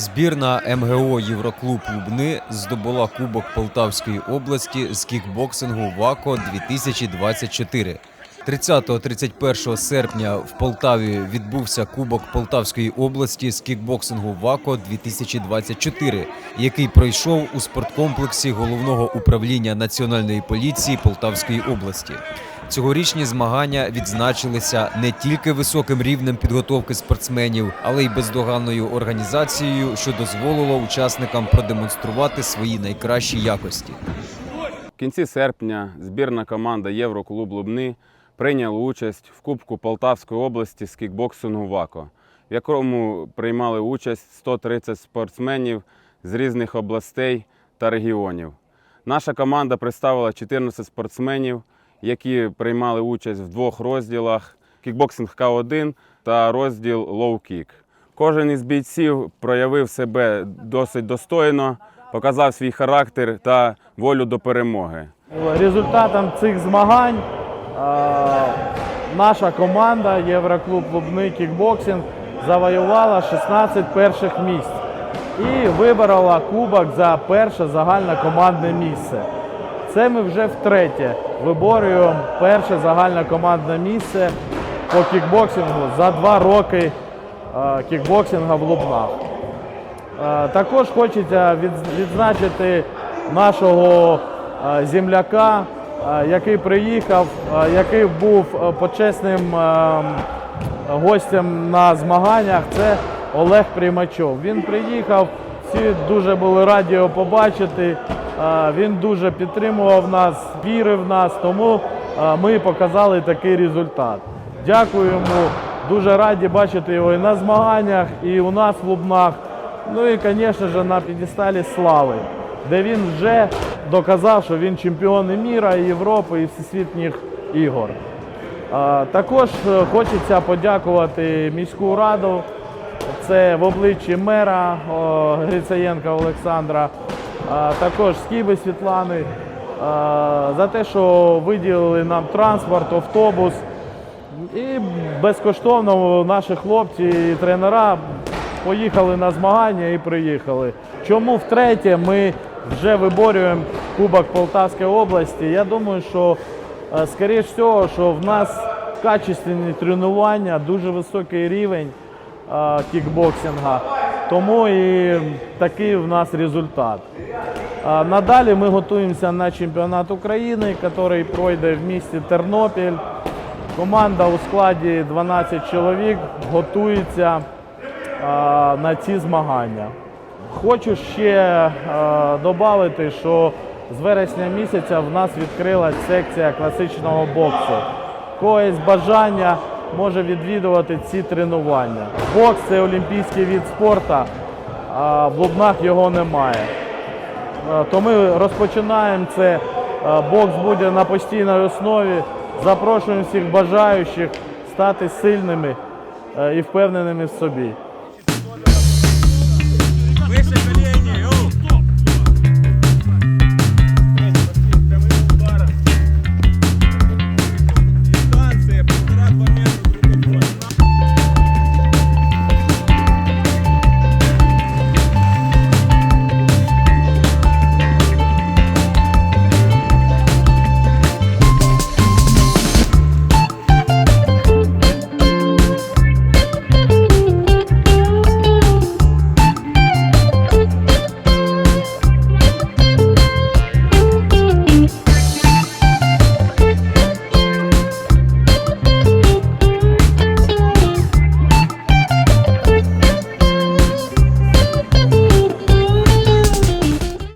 Збірна МГО Євроклуб Лубни здобула Кубок Полтавської області з кікбоксингу ВАКО 2024. 30-31 серпня в Полтаві відбувся Кубок Полтавської області з кікбоксингу ВАКО 2024, який пройшов у спорткомплексі головного управління Національної поліції Полтавської області. Цьогорічні змагання відзначилися не тільки високим рівнем підготовки спортсменів, але й бездоганною організацією, що дозволило учасникам продемонструвати свої найкращі якості. В кінці серпня збірна команда Євроклуб Лубни прийняла участь в Кубку Полтавської області з кікбоксингу ВАКО, в якому приймали участь 130 спортсменів з різних областей та регіонів. Наша команда представила 14 спортсменів, які приймали участь в двох розділах: кікбоксинг К1 та розділ лоу-кік. Кожен із бійців проявив себе досить достойно, показав свій характер та волю до перемоги. Результатом цих змагань наша команда Євроклуб Лубний кікбоксинг завоювала 16 перших місць і виборола кубок за перше загальнокомандне місце. Це ми вже втретє виборюємо перше загальнокомандне місце по кікбоксингу за два роки е, кікбоксинга в Лубнах. Е, Також хочеться відз- відзначити нашого е, земляка, який приїхав, який був почесним е, гостем на змаганнях. Це Олег Примачов. Він приїхав, всі дуже були раді його побачити. Він дуже підтримував нас, вірив в нас, тому ми показали такий результат. Дякуємо. Дуже раді бачити його і на змаганнях, і у нас в Лубнах. Ну і, звісно ж, на підісталі слави, де він вже доказав, що він чемпіон і міра, і Європи, і всесвітніх ігор. Також е, хочеться подякувати міську раду. Це в обличчі мера Грицаєнка Олександра, також Скіби Світлани, за те, що виділили нам транспорт, автобус. І безкоштовно наші хлопці і тренера поїхали на змагання і приїхали. Чому втретє ми вже виборюємо Кубок Полтавської області? Я думаю, що скоріш всього, що в нас качественні тренування, дуже високий рівень кікбоксинга. Тому і такий в нас результат. Надалі ми готуємося на чемпіонат України, який пройде в місті Тернопіль. Команда у складі 12 чоловік готується на ці змагання. Хочу ще додати, що з вересня місяця в нас відкрилась секція класичного боксу. Когось бажання може відвідувати ці тренування. Бокс це олімпійський від спорту, а в Лубнах його немає. Е, То ми розпочинаємо це. Е, Бокс буде на постійній основі. Запрошуємо всіх бажаючих стати сильними е, і впевненими в собі.